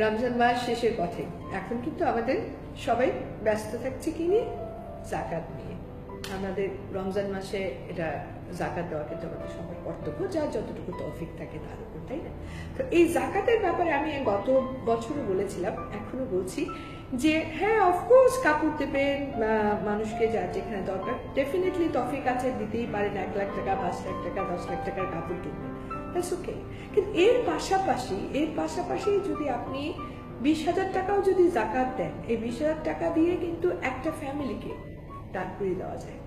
রমজান মাস শেষের পথে। এখন কিন্তু আমাদের সবাই ব্যস্ত থাকছে কি নিয়ে? জাকাত নিয়ে। আমাদের রমজান মাসে এটা জাকাত দেওয়া কিন্তু আমাদের সবার কর্তব্য, যার যতটুকু তৌফিক থাকে তার উপর, তাই না? তো এই জাকাতের ব্যাপারে আমি গত বছরও বলেছিলাম এখনও বলছি যে হ্যাঁ অফকোর্স কাপড় দেবেন মানুষকে যার যেখানে দরকার ডেফিনেটলি তফিক আছে, দিতেই পারেন, এক লাখ টাকা, পাঁচ লাখ টাকা, দশ লাখ টাকার কাপড় কিনবেন। দ্যাটস ওকে কিন্তু এর পাশাপাশি এর পাশাপাশি যদি আপনি বিশ হাজার টাকাও যদি জাকাত দেন, এই বিশ হাজার টাকা দিয়ে কিন্তু একটা ফ্যামিলিকে দাঁড় করিয়ে দেওয়া যায়।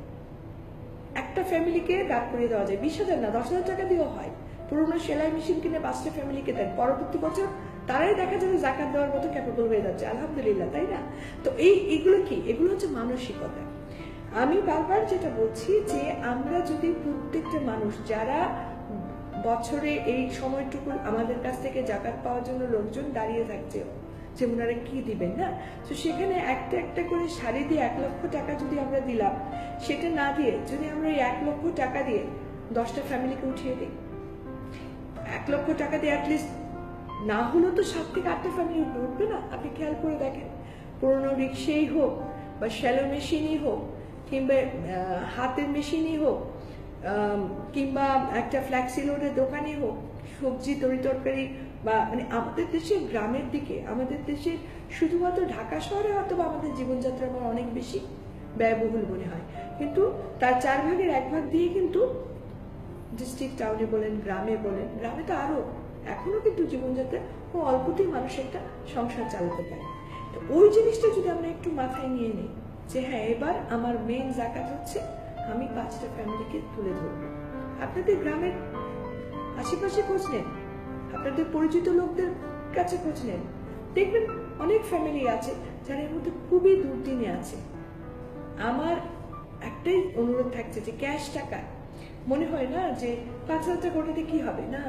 একটা ফ্যামিলিকে দাঁড় করিয়ে দেওয়া যায়। বিশ হাজার না, দশ হাজার টাকা দিয়েও হয়। পুরোনো সেলাই মেশিন কিনে পাঁচটা ফ্যামিলিকে দেন। পরবর্তী বছর তারাই দেখা যাবে জাকাত দেওয়ার মতো ক্যাপেবল হয়ে যাচ্ছে। আলহামদুলিল্লাহ, তাই না? তো এই, এগুলো কি? এগুলো হচ্ছে মানসিকতা। আমি বারবার যেটা বলছি যে আমরা যদি প্রত্যেকটা মানুষ, যারা বছরে এই সময়টুকু আমাদের কাছ থেকে জাকাত পাওয়ার জন্য লোকজন দাঁড়িয়ে থাকছে। যে ওনারা কি দিবেন না তো সেখানে একটা একটা করে শাড়ি দিয়ে এক লক্ষ টাকা যদি আমরা দিলাম, সেটা না দিয়ে যদি আমরা এই এক লক্ষ টাকা দিয়ে দশটা ফ্যামিলিকে উঠিয়ে দিই, এক লক্ষ টাকা দিয়ে অ্যাটলিস্ট না হলেও তো সাত থেকে আটটা ফ্যামিলি উঠবে না? আপনি খেয়াল করে দেখেন। পুরোনো রিক্সেই হোক বা শ্যালো মেশিনই হোক কিংবা হাতের মেশিনই হোক কিংবা একটা ফ্ল্যাক্সি লোডের দোকানই হোক, সবজি, তরি তরকারি বা মানে আমাদের দেশের গ্রামের দিকে, আমাদের দেশের শুধুমাত্র ঢাকা শহরে হয়তো বা আমাদের জীবনযাত্রা আমার অনেক বেশি ব্যয়বহুল মনে হয়। কিন্তু তার চার ভাগের এক ভাগ দিয়ে কিন্তু ডিস্ট্রিক্ট টাউনে বলেন, গ্রামে বলেন, গ্রামে তো আরও এখনও কিন্তু জীবনযাত্রা খুব অল্পতেই মানুষ একটা সংসার চালাতে পারে। তো ওই জিনিসটা যদি আমরা একটু মাথায় নিয়ে নিই, যে হ্যাঁ এবার আমার মেন জাকাত হচ্ছে আমি পাঁচটা ফ্যামিলিকে তুলে ধরবো। আপনাদের গ্রামের আশেপাশে খোঁজ নেন। আপনাদের পরিচিত লোকদের কাছে খোঁজ নেন। দেখবেন অনেক ফ্যামিলি আছে যারা এর মধ্যে খুবই দুর্দিনে আছে। আমার একটাই অনুরোধ থাকছে যে ক্যাশ টাকা। মনে হয় না যে পাঁচ হাজার টাকা ওটাতে কি হবে? না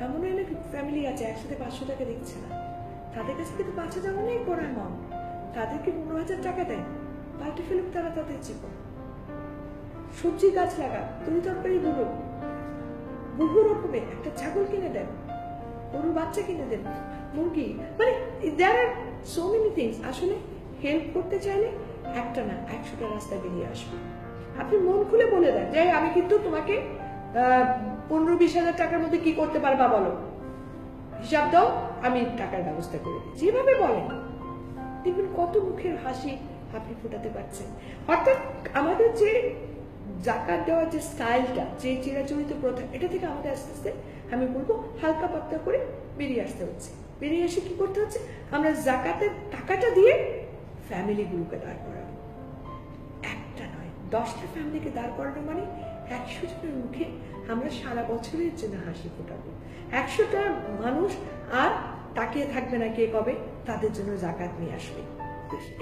এমন অনেক ফ্যামিলি আছে একসাথে পাঁচশো টাকা দিচ্ছে না। তাদের কাছে কিন্তু পাঁচ হাজার অনেক বড় অ্যামাউন্ট তাদেরকে পনেরো হাজার টাকা দেয়। পাল্টে ফেলুক তারা তাদের জীবন। সবজি গাছ লাগা তরি তরকারি গুলো বহু রকমের, একটা ছাগল কিনে দেন, গরুর বাচ্চা কিনে দেন, মুরগি মানে there are so many things আসলে হেল্প করতে চাইলে একটা না, একশোটা রাস্তায় বেরিয়ে আসবে। আপনি মন খুলে বলে দেন যে আমি কিন্তু তোমাকে পনেরো বিশ হাজার টাকার মধ্যে কি করতে পারবা বলো? হিসাব দাও, আমি টাকার ব্যবস্থা করে দিই যেভাবে বলেন। দেখবেন কত মুখের হাসি আপনি ফোটাতে পারছেন। অর্থাৎ আমাদের যে জাকাত দেওয়ার যে স্টাইলটা, যে চিরাচরিত প্রথা, এটা থেকে আমাদের আস্তে আস্তে, আমি বলব, হালকা পাতলা করে বেরিয়ে আসতে হচ্ছে। বেরিয়ে এসে কি করতে হচ্ছে? আমরা জাকাতের টাকাটা দিয়ে ফ্যামিলিগুলোকে দাঁড় করাবো। একটা নয়, দশটা ফ্যামিলিকে দাঁড় করানো মানে একশো জনের মুখে আমরা সারা বছরের জন্য হাসি ফোটাবো। একশোটা মানুষ আর তাকিয়ে থাকবে না কে কবে, তাদের জন্য জাকাত নিয়ে আসবে।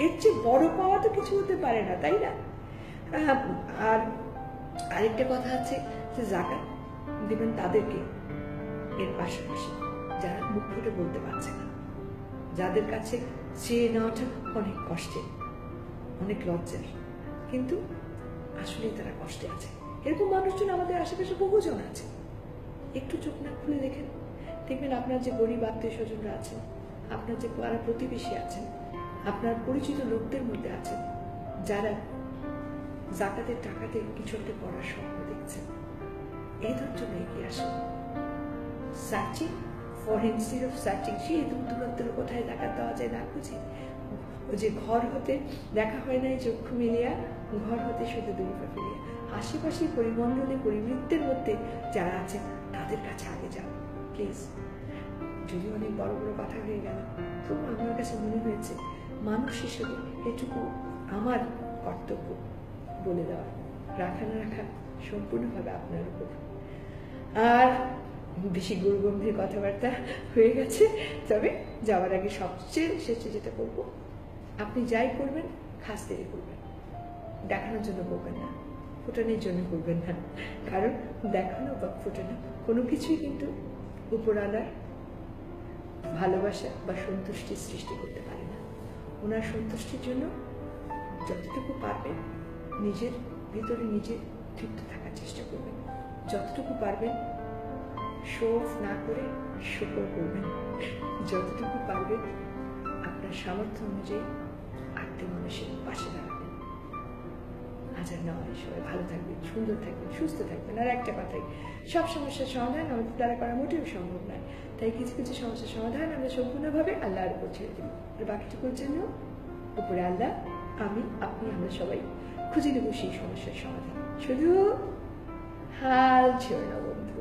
এর চেয়ে বড় পাওয়া তো কিছু হতে পারে না, তাই না? আর আরেকটা কথা আছে যে জাকাত দিবেন তাদেরকে এর পাশাপাশি যারা মুখ ফুটে বলতে পারছে না, যাদের কাছে চেয়ে নেওয়াটা অনেক কষ্টের, অনেক লজ্জার। কিন্তু আসলেই তারা কষ্টে আছে। এরকম মানুষজন আমাদের আশেপাশে বহুজন আছে। একটু চোখ না খুলে দেখেন। দেখবেন আপনার যে গরিব আত্মীয় স্বজনরা আছেন, আপনার যে পাড়া প্রতিবেশী আছেন, আপনার পরিচিত লোকদের মধ্যে আছেন, যারা জাকাতের টাকাতে কিছু একটা করার স্বপ্ন দেখছেন এই জন্য এগিয়ে আসেন searching for instead of searching সেই দূর দূরত্বের কোথায় দেখা দেওয়া যায় না খুঁজে ওই যে ঘর হতে দেখা হয় নাই, চক্ষু মিলিয়া ঘর হতে শুধু দূরীপা ফিরিয়া। আশেপাশে পরিমণ্ডলে পরিবৃত্তের মধ্যে যারা আছেন তাদের কাছে আগে যান প্লিজ যদি অনেক বড় বড় কথা হয়ে গেল তো আমার কাছে মনে হয়েছে, মানুষ হিসেবে এটুকু আমার কর্তব্য। বলে দেওয়া রাখা না রাখা সম্পূর্ণভাবে আপনার উপর। আর বেশি গুরুগম্ভীর কথাবার্তা হয়ে গেছে, তবে যাওয়ার আগে সবচেয়ে শেষে যেটা করব, আপনি যাই করবেন, খাস দেরি করবেন। দেখানোর জন্য করবেন না, ফোটানোর জন্য করবেন না। কারণ দেখানো বা ফোটানো কোনো কিছুই কিন্তু উপরালার ভালোবাসা বা সন্তুষ্টির সৃষ্টি করতে পারে না। ওনার সন্তুষ্টির জন্য যতটুকু পারবেন নিজের ভিতরে নিজে তৃপ্ত থাকার চেষ্টা করবেন। যতটুকু পারবেন শো অফ না করে শুকর করবেন। যতটুকু পারবেন আপনার সামর্থ্য অনুযায়ী আত্মীয় মানুষের পাশে দাঁড়াবেন। আজ আর নয়, সবাই ভালো থাকবেন, সুন্দর থাকবেন, সুস্থ থাকবেন। আর একটা কথাই, সব সমস্যার সমাধান আমাদের দ্বারা করা মোটেও সম্ভব নয়। তাই কিছু কিছু সমস্যার সমাধান আমরা সম্পূর্ণভাবে আল্লাহর উপর ছেড়ে দিই আর বাকিটুকুর জন্য উপরে আল্লাহ, আমি, আপনি, আমরা সবাই খুঁজে দেবো সেই সমস্যার সমাধান। শুধু হাল ছেড়ে না বন্ধু।